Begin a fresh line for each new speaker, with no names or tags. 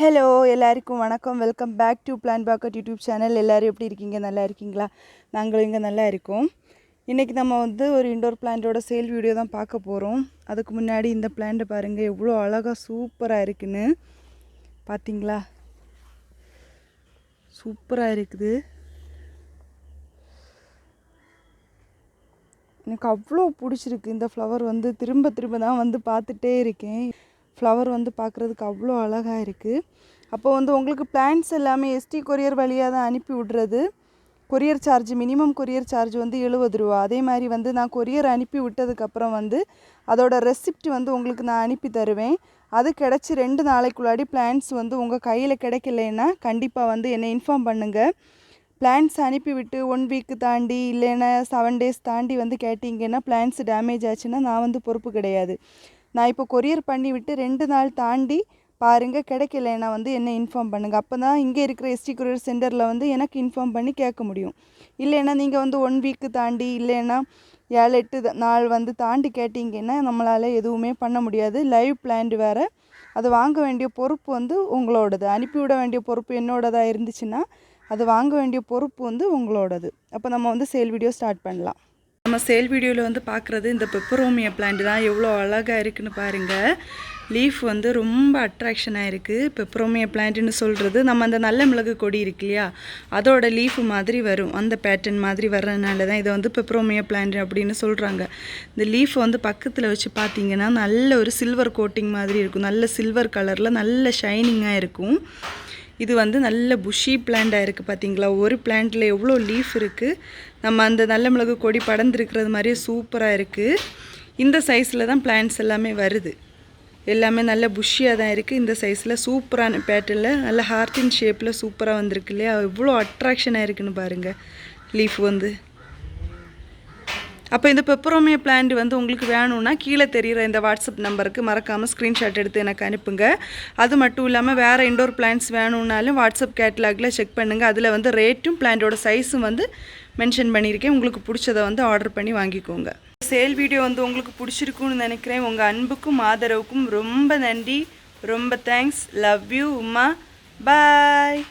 hello எல்லாருக்கும் வணக்கம் welcome back to Plan Pocket YouTube channel எல்லோரும் எப்படி இருக்கீங்க நல்லா இருக்கீங்களா நாங்களும் இங்கே நல்லா இருக்கோம் இன்றைக்கி நம்ம வந்து ஒரு இண்டோர் பிளான்ட்டோட சேல் வீடியோ தான் பார்க்க போகிறோம் அதுக்கு முன்னாடி இந்த பிளான்ட்டை பாருங்கள் எவ்வளோ அழகாக சூப்பராக இருக்குன்னு பார்த்தீங்களா சூப்பராக இருக்குது எனக்கு அவ்வளோ பிடிச்சிருக்கு இந்த ஃப்ளவர் வந்து திரும்ப திரும்ப தான் வந்து பார்த்துட்டே இருக்கேன் ஃப்ளவர் வந்து பார்க்குறதுக்கு அவ்வளோ அழகாக இருக்குது அப்போ வந்து உங்களுக்கு பிளான்ஸ் எல்லாமே எஸ்டி கொரியர் வழியாக தான் அனுப்பி விடுறது courier charge minimum courier charge வந்து எழுபது ரூபா அதே மாதிரி வந்து நான் கொரியர் அனுப்பி விட்டதுக்கப்புறம் வந்து அதோடய ரெசிப்ட் வந்து உங்களுக்கு நான் அனுப்பி தருவேன் அது கிடச்சி ரெண்டு நாளைக்குள்ளாடி பிளான்ஸ் வந்து உங்கள் கையில் கிடைக்கலன்னா கண்டிப்பாக வந்து என்னை இன்ஃபார்ம் பண்ணுங்கள் பிளான்ஸ் அனுப்பிவிட்டு ஒன் வீக்கு தாண்டி இல்லைன்னா செவன் டேஸ் தாண்டி வந்து கேட்டிங்கன்னா பிளான்ஸ் டேமேஜ் ஆச்சுன்னா நான் வந்து பொறுப்பு கிடையாது நான் இப்போ கொரியர் பண்ணிவிட்டு ரெண்டு நாள் தாண்டி பாருங்கள் கிடைக்கலன்னா வந்து என்ன இன்ஃபார்ம் பண்ணுங்கள் அப்போ தான் இங்கே இருக்கிற எஸ்டி கொரியர் சென்டரில் வந்து எனக்கு இன்ஃபார்ம் பண்ணி கேட்க முடியும் இல்லைன்னா நீங்கள் வந்து ஒன் வீக்கு தாண்டி இல்லைன்னா ஏழு எட்டு நாள் வந்து தாண்டி கேட்டிங்கன்னா நம்மளால் எதுவுமே பண்ண முடியாது லைவ் பிளான்டு வேறு அது வாங்க வேண்டிய பொறுப்பு வந்து உங்களோடது அனுப்பிவிட வேண்டிய பொறுப்பு என்னோடதாக இருந்துச்சுன்னா அது வாங்க வேண்டிய பொறுப்பு வந்து உங்களோடது அப்போ நம்ம வந்து சேல் வீடியோ ஸ்டார்ட் பண்ணலாம் நம்ம சேல் வீடியோவில் வந்து பார்க்குறது இந்த பெப்பரோமியா பிளான்ட் தான் எவ்வளோ அழகாக இருக்குன்னு பாருங்கள் லீஃப் வந்து ரொம்ப அட்ராக்ஷனாக இருக்குது பெப்பரோமியா பிளான்ட்னு சொல்கிறது நம்ம அந்த நல்ல மிளகு கொடி இருக்கு இல்லையா அதோட லீஃப் மாதிரி வரும் அந்த பேட்டர்ன் மாதிரி வர்றதுனால தான் இதை வந்து பெப்பரோமியா பிளான்ட் அப்படின்னு சொல்கிறாங்க இந்த லீஃப் வந்து பக்கத்தில் வச்சு பார்த்தீங்கன்னா நல்ல ஒரு சில்வர் கோட்டிங் மாதிரி இருக்கும் நல்ல சில்வர் கலரில் நல்ல ஷைனிங்காக இருக்கும் இது வந்து நல்ல புஷி பிளான்டாக இருக்குது பார்த்தீங்களா ஒரு பிளான்ட்டில் எவ்வளோ லீஃப் இருக்குது நம்ம அந்த நல்ல மிளகு கொடி படர்ந்துருக்கிறது மாதிரியே சூப்பராக இருக்குது இந்த சைஸில் தான் பிளான்ட்ஸ் எல்லாமே வருது எல்லாமே நல்ல புஷ்ஷியாக தான் இருக்குது இந்த சைஸில் சூப்பரான பேட்டர்னில் நல்ல ஹார்டின் ஷேப்பில் சூப்பராக வந்திருக்கு இல்லையா எவ்வளோ அட்ராக்ஷனாக இருக்குன்னு பாருங்கள் லீஃப் வந்து அப்போ இந்த பெப்பரோமியா பிளான்ட் வந்து உங்களுக்கு வேணும்னா கீழே தெரிகிற இந்த வாட்ஸ்அப் நம்பருக்கு மறக்காமல் ஸ்க்ரீன்ஷாட் எடுத்து எனக்கு அனுப்புங்க அது மட்டும் இல்லாமல் வேறு இண்டோர் பிளான்ட்ஸ் வேணும்னாலும் வாட்ஸ்அப் கேட்லாகில் செக் பண்ணுங்கள் அதில் வந்து ரேட்டும் பிளான்டோட சைஸும் வந்து மென்ஷன் பண்ணியிருக்கேன் உங்களுக்கு பிடிச்சதை வந்து ஆர்டர் பண்ணி வாங்கிக்கோங்க சேல் வீடியோ வந்து உங்களுக்கு பிடிச்சிருக்குன்னு நினைக்கிறேன் உங்கள் அன்புக்கும் ஆதரவுக்கும் ரொம்ப நன்றி ரொம்ப thanks love you Uma bye